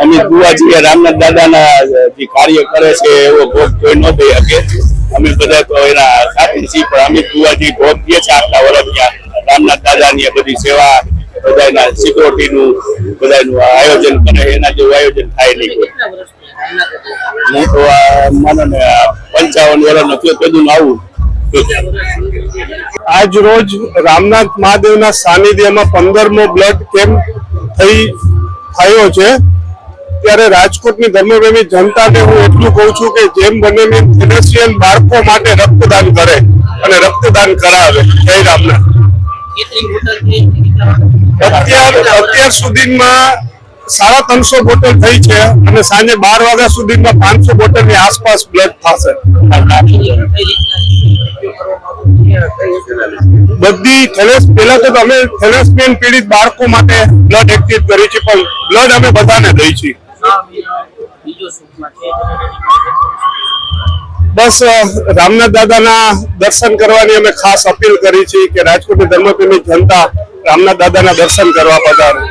અમિત બુવાજી રામનાથ દાદાના જે કાર્ય કરે છે એવો ભોગ કોઈ ન દઈ શકે. અમે બધા તો એના સાથે છીએ પણ અમે બુવાજી ભોગ દે છે આટલા વર્ષ ત્યાં. રામનાથ દાદાની આ બધી સેવા બધાના સિક્યોરિટીનું બધાનું આયોજન કરે એના જેવું આયોજન થાય નહીં કોઈ. હું તો આ માનો ને પંચાવન વર્ષનો થયો તેનું આવું. આજ રોજ રામનાથ મહાદેવના સાનિધ્યમાં પંદરમો બ્લડ કેમ્પ થઈ થયો છે. ત્યારે રાજકોટની ધર્મપ્રેમી જનતાને હું એટલું કહું છું કે જેમ બને ઇન્ડસ્ટ્રીયલ બાળકો માટે રક્તદાન કરે અને રક્તદાન કરાવે. જય રામનાથ. અત્યાર અત્યાર સુધીમાં સાડા ત્રણસો બોટલ થઈ છે અને સાંજે બાર વાગ્યા સુધીમાં પાંચસો બોટલની આસપાસ બ્લડ થશે. બધી થેલેસ પેલા તો અમે થેલેસમિયન પીડિત બાળકો માટે બ્લડ એક્ટિવ કરી છે પણ બ્લડ અમે બધાને દઈ છીએ. બસ રામનાથ દાદાના દર્શન કરવાની અમે ખાસ અપીલ કરી છે કે રાજકોટની ધર્મપ્રેમી જનતા રામનાથ દાદાના દર્શન કરવા પધારે.